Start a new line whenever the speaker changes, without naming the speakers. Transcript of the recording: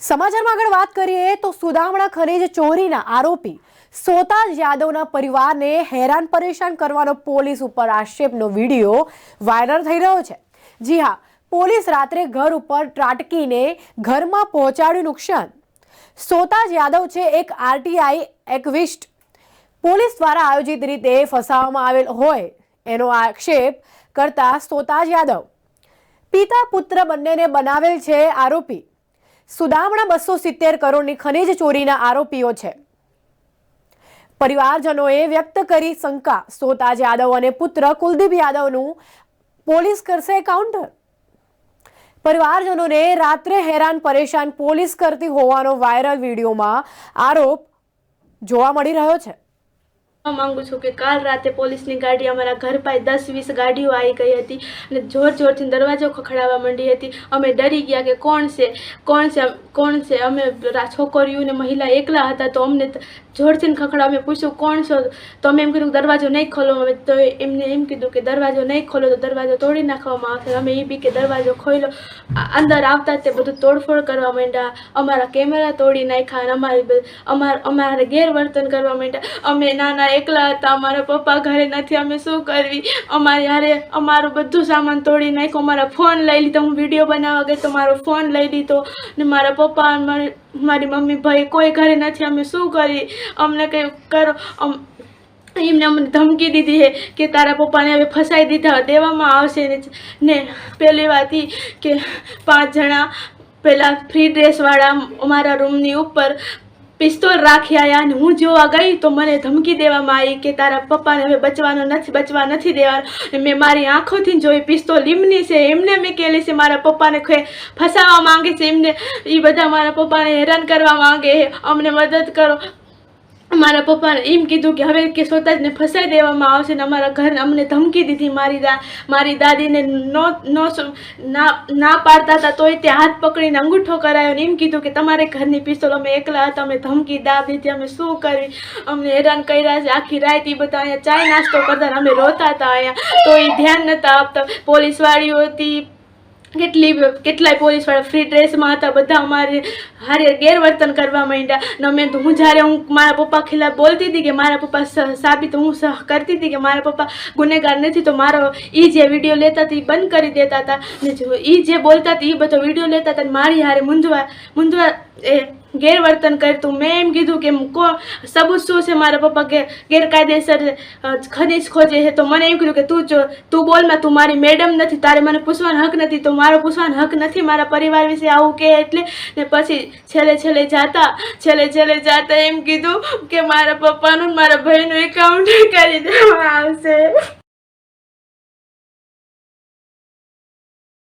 સમાચારમાં આગળ વાત કરીએ તો સુદામણા ખનીજ ચોરીના આરોપી સોતાજ યાદવના પરિવારને હેરાન પરેશાન કરવાનો પોલીસ ઉપર આક્ષેપનો વીડિયો વાયરલ થઈ રહ્યો છે. જી હા, પોલીસ રાત્રે ઘર ઉપર ત્રાટકીને ઘરમાં પહોંચાડ્યું નુકસાન. સોતાજ યાદવ છે એક આરટીઆઈ એક્વિસ્ટ. પોલીસ દ્વારા આયોજિત રીતે ફસાવવામાં આવેલ હોય એનો આક્ષેપ કરતા સોતાજ યાદવ. પિતા પુત્ર બંનેને બનાવેલ છે આરોપી. સુદામણા બસો સિત્તેર કરોડની ખનીજ ચોરીના આરોપીઓ છે. પરિવારજનોએ વ્યક્ત કરી શંકા. સોતાજ યાદવ અને પુત્ર કુલદીપ યાદવનું પોલીસ કરશે કાઉન્ટર. પરિવારજનોને રાત્રે હેરાન પરેશાન પોલીસ કરતી હોવાનો વાયરલ વિડીયોમાં આરોપ જોવા મળી રહ્યો છે.
માંગુ છું કે કાલ રાતે પોલીસની ગાડી અમારા ઘર પાસે દસ, વીસ ગાડીઓ આવી ગઈ હતી અને જોર જોરથી દરવાજો ખખડાવવા માંડી હતી. અમે ડરી ગયા કે કોણ છે કોણ છે કોણ છે? અમે છોકરીઓને, મહિલા એકલા હતા તો અમને જોરથી ખખડાવ. અમે પૂછ્યું, કોણ છો? તો અમે એમ કીધું દરવાજો નહીં ખોલો. અમે તો એમને એમ કીધું કે, દરવાજો નહીં ખોલો. તો દરવાજો તોડી નાખવામાં આવશે. અમે એ બી કે, દરવાજો ખોલ્યો. અંદર આવતા તે બધું તોડફોડ કરવા માંડ્યા. અમારા કેમેરા તોડી નાખ્યા અને અમારી અમાર, અમારે ગેરવર્તન કરવા માંડ્યા. અમે નાના એકલા હતા, અમારા પપ્પા ઘરે નથી. અમે શું કરવી? અમારે યારે અમારું બધું સામાન તોડી નાખ્યું. અમારા ફોન લઈ લીધો. હું વીડિયો બનાવવા ગઈ તો મારો ફોન લઈ લીધો. ને મારા પપ્પા અને મારી મમ્મી ભાઈ કોઈ ઘરે નથી, અમે શું કરી અમને કંઈ કરો એમને અમને ધમકી દીધી છે કે તારા પપ્પાને હવે ફસાઈ દીધા, દેવામાં આવશે ને ને પહેલી વાત ઈ કે પાંચ જણા પેલા ફ્રી ડ્રેસવાળા અમારા રૂમની ઉપર પિસ્તોલ રાખી આવ્યા અને હું જોવા ગઈ તો મને ધમકી દેવામાં આવી કે તારા પપ્પાને હવે બચવાનો નથી, બચવા નથી દેવાનો. મેં મારી આંખોથી જોઈ પિસ્તોલ એમની છે, એમને મેં કહેલી છે, મારા પપ્પાને ખે ફસાવવા માંગે છે, એમને એ બધા મારા પપ્પાને હેરાન કરવા માંગે અમને મદદ કરો. મારા પપ્પાને એમ કીધું કે હવે કે સ્વતાજને ફસાઈ દેવામાં આવશે ને અમારા ઘર અમને ધમકી દીધી મારી દા, મારી દાદીને નો નો ના પાડતા હતા તોય તે હાથ પકડીને અંગૂઠો કરાયો ને એમ કીધું કે તમારે ઘરની પિસ્તોલ અમે એકલા હતા, અમે ધમકી દા દીધી, અમે શું કરવી અમને હેરાન કર્યા છે, આખી રાત એ બધા અહીંયા ચાય નાસ્તો કરતા અમે રોતા હતા અહીંયા. તો એ ધ્યાન નહોતા આપતા. પોલીસવાળીઓ હતી કેટલી કેટલાય પોલીસવાળા ફ્રી ડ્રેસમાં હતા, બધા અમારે હારે ગેરવર્તન કરવા માંડ્યા. ને અમે તો હું જ્યારે હું મારા પપ્પા ખિલાફ બોલતી હતી કે મારા પપ્પા સાબિત હું કરતી હતી કે મારા પપ્પા ગુનેગાર નથી, તો મારો એ જે વીડિયો લેતા હતી બંધ કરી દેતા હતા. ને એ જે બોલતા હતી એ બધો વીડિયો લેતા હતા મારી હારે મૂંઝવા મૂંઝવા એ ગેરવર્તન કરતું મેં એમ કીધું કે કો સબૂત શું છે મારા પપ્પા કે ગેરકાયદેસર ખનીજ ખોજે છે. તો મને એમ કીધું કે તું જો, તું બોલમાં તું મારી મેડમ નથી, તારે મને પૂછવાનો હક નથી. તો મારો પૂછવાનો હક નથી મારા પરિવાર વિશે આવું કે એટલે? ને પછી છેલ્લે છેલ્લે જાતા, છેલ્લે છેલ્લે જાતા એમ કીધું કે મારા પપ્પાનું મારા ભાઈનું એકાઉન્ટ કરી દેવામાં આવશે.